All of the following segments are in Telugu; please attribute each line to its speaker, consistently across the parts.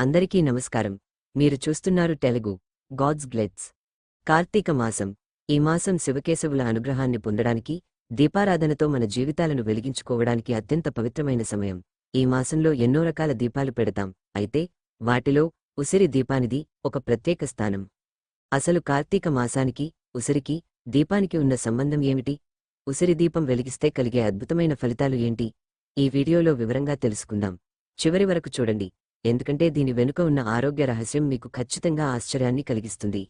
Speaker 1: అందరికీ నమస్కారం. మీరు చూస్తున్నారు తెలుగు గాడ్స్ గ్లెట్స్ కార్తీక మాసం. ఈ మాసం శివకేశవుల అనుగ్రహాన్ని పొందడానికి దీపారాధనతో మన జీవితాలను వెలిగించుకోవడానికి అత్యంత పవిత్రమైన సమయం. ఈ మాసంలో ఎన్నో రకాల దీపాలు పెడతాం. అయితే వాటిలో ఉసిరి దీపానిది ఒక ప్రత్యేక స్థానం. అసలు కార్తీక మాసానికి ఉసిరికి దీపానికి ఉన్న సంబంధం ఏమిటి? ఉసిరి దీపం వెలిగిస్తే కలిగే అద్భుతమైన ఫలితాలు ఏంటి? ఈ వీడియోలో వివరంగా తెలుసుకుందాం. చివరి వరకు చూడండి. ఎందుకంటే దీని వెనుక ఉన్న ఆరోగ్య రహస్యం మీకు ఖచ్చితంగా ఆశ్చర్యాన్ని కలిగిస్తుంది.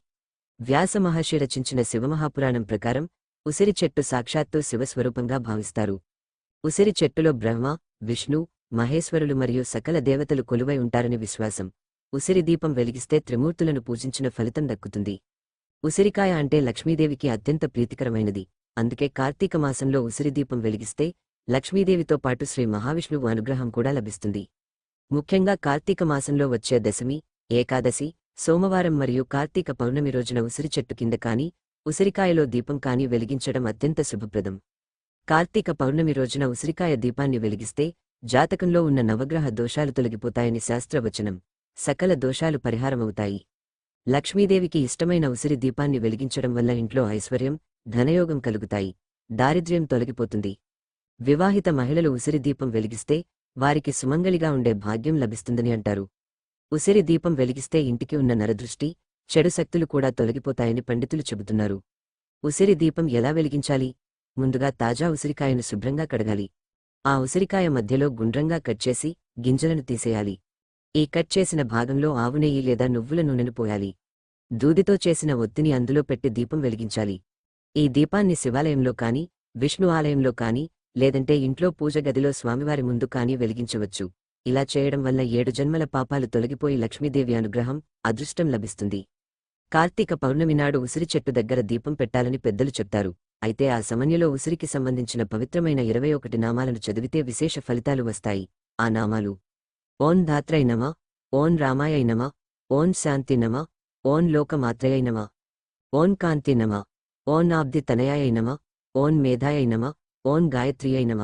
Speaker 1: వ్యాస మహర్షి రచించిన శివమహాపురాణం ప్రకారం ఉసిరి చెట్టు సాక్షాత్తు శివస్వరూపంగా భావిస్తారు. ఉసిరి చెట్టులో బ్రహ్మ విష్ణు మహేశ్వరులు మరియు సకల దేవతలు కొలువై ఉంటారని విశ్వాసం. ఉసిరి దీపం వెలిగిస్తే త్రిమూర్తులను పూజించిన ఫలితం దక్కుతుంది. ఉసిరికాయ అంటే లక్ష్మీదేవికి అత్యంత ప్రీతికరమైనది. అందుకే కార్తీక మాసంలో ఉసిరి దీపం వెలిగిస్తే లక్ష్మీదేవితో పాటు శ్రీ మహావిష్ణువు అనుగ్రహం కూడా లభిస్తుంది. ముఖ్యంగా కార్తీక మాసంలో వచ్చే దశమి ఏకాదశి సోమవారం మరియు కార్తీక పౌర్ణమి రోజున ఉసిరి చెట్టు కింద కాని ఉసిరికాయలో దీపం కాని వెలిగించడం అత్యంత శుభప్రదం. కార్తీక పౌర్ణమి రోజున ఉసిరికాయ దీపాన్ని వెలిగిస్తే జాతకంలో ఉన్న నవగ్రహ దోషాలు తొలగిపోతాయని శాస్త్రవచనం. సకల దోషాలు పరిహారమవుతాయి. లక్ష్మీదేవికి ఇష్టమైన ఉసిరి దీపాన్ని వెలిగించడం వల్ల ఇంట్లో ఐశ్వర్యం ధనయోగం కలుగుతాయి. దారిద్ర్యం తొలగిపోతుంది. వివాహిత మహిళలు ఉసిరి దీపం వెలిగిస్తే వారికి సుమంగళిగా ఉండే భాగ్యం లభిస్తుందని అంటారు. ఉసిరి దీపం వెలిగిస్తే ఇంటికి ఉన్న నరదృష్టి చెడు శక్తులు కూడా తొలగిపోతాయని పండితులు చెబుతున్నారు. ఉసిరి దీపం ఎలా వెలిగించాలి? ముందుగా తాజా ఉసిరికాయను శుభ్రంగా కడగాలి. ఆ ఉసిరికాయ మధ్యలో గుండ్రంగా కట్ చేసి గింజలను తీసేయాలి. ఈ కట్ చేసిన భాగంలో ఆవు నెయ్యి లేదా నువ్వుల నూనెను పోయాలి. దూదితో చేసిన ఒత్తిని అందులో పెట్టి దీపం వెలిగించాలి. ఈ దీపాన్ని శివాలయంలో కాని విష్ణు ఆలయంలో కాని లేదంటే ఇంట్లో పూజ గదిలో స్వామివారి ముందు కాని వెలిగించవచ్చు. ఇలా చేయడం వల్ల ఏడు జన్మల పాపాలు తొలగిపోయి లక్ష్మీదేవి అనుగ్రహం అదృష్టం లభిస్తుంది. కార్తీక పౌర్ణమి నాడు ఉసిరి చెట్టు దగ్గర దీపం పెట్టాలని పెద్దలు చెప్తారు. అయితే ఆ సమన్యలో ఉసిరికి సంబంధించిన పవిత్రమైన ఇరవై ఒకటి నామాలను చదివితే విశేష ఫలితాలు వస్తాయి. ఆ నామాలు ఓం ధాత్రై నమ ఓం రామాయై నమ ఓం శాంతి నమ ఓం లోకమాత్రయై నమ ఓం కాంతి నమ ఓం ఆబ్ది తనయాయై నమ ఓం మేధాయై నమ ఓం గాయత్రియై నమ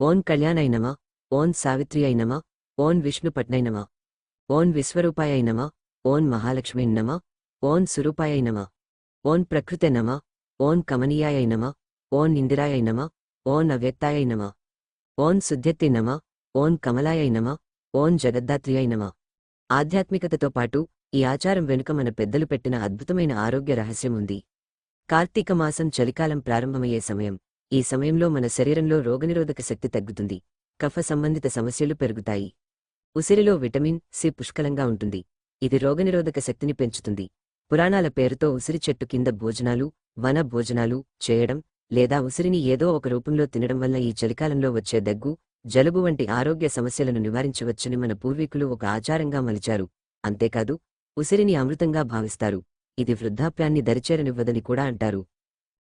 Speaker 1: ఓం కళ్యాణ్ అయినమా ఓం సావిత్రి నమ ఓం విష్ణుపట్నై నమ ఓం విశ్వరూపాయై నమ ఓం మహాలక్ష్మీ నమ ఓం సురూపాయై నమ ఓం ప్రకృతే నమ ఓం కమనీయాయ నమ ఓం ఇందిరాయై నమ ఓం అవ్యక్తాయై నమ ఓం శుద్ధ్యత్తి నమ ఓం కమలాయై నమ ఓం జగద్దాత్రియై నమ ఆధ్యాత్మికతతో పాటు ఈ ఆచారం వెనుక మన పెద్దలు పెట్టిన అద్భుతమైన ఆరోగ్య రహస్యం ఉంది కార్తీక మాసం చలికాలం ప్రారంభమయ్యే సమయం ఈ సమయంలో మన శరీరంలో రోగనిరోధక శక్తి తగ్గుతుంది కఫ సంబంధిత సమస్యలు పెరుగుతాయి. ఉసిరిలో విటమిన్ సి పుష్కలంగా ఉంటుంది. ఇది రోగనిరోధక శక్తిని పెంచుతుంది. పురాణాల పేరుతో ఉసిరి చెట్టు కింద భోజనాలు వన భోజనాలు చేయడం లేదా ఉసిరిని ఏదో ఒక రూపంలో తినడం వల్ల ఈ చలికాలంలో వచ్చే దగ్గు జలుబు వంటి ఆరోగ్య సమస్యలను నివారించవచ్చని మన పూర్వీకులు ఒక ఆచారంగా మలిచారు. అంతేకాదు ఉసిరిని అమృతంగా భావిస్తారు. ఇది వృద్ధాప్యాన్ని దరిచేరనివ్వదని కూడా అంటారు.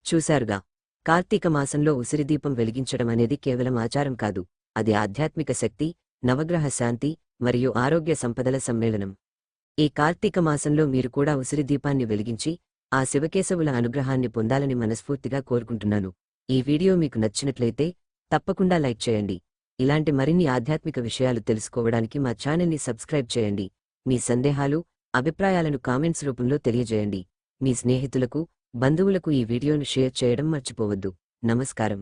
Speaker 1: చూశారుగా కార్తీక మాసంలో ఉసిరిదీపం వెలిగించడం అనేది కేవలం ఆచారం కాదు అది ఆధ్యాత్మిక శక్తి నవగ్రహ శాంతి మరియు ఆరోగ్య సంపదల సమ్మేళనం. ఈ కార్తీక మాసంలో మీరు కూడా ఉసిరిదీపాన్ని వెలిగించి ఆ శివకేశవుల అనుగ్రహాన్ని పొందాలని మనస్ఫూర్తిగా కోరుకుంటున్నాను. ఈ వీడియో మీకు నచ్చినట్లయితే తప్పకుండా లైక్ చేయండి. ఇలాంటి మరిన్ని ఆధ్యాత్మిక విషయాలు తెలుసుకోవడానికి మా ఛానల్ని సబ్స్క్రైబ్ చేయండి. మీ సందేహాలు అభిప్రాయాలను కామెంట్స్ రూపంలో తెలియజేయండి. మీ స్నేహితులకు బంధువులకు ఈ వీడియోను షేర్ చేయడం మర్చిపోవద్దు. నమస్కారం.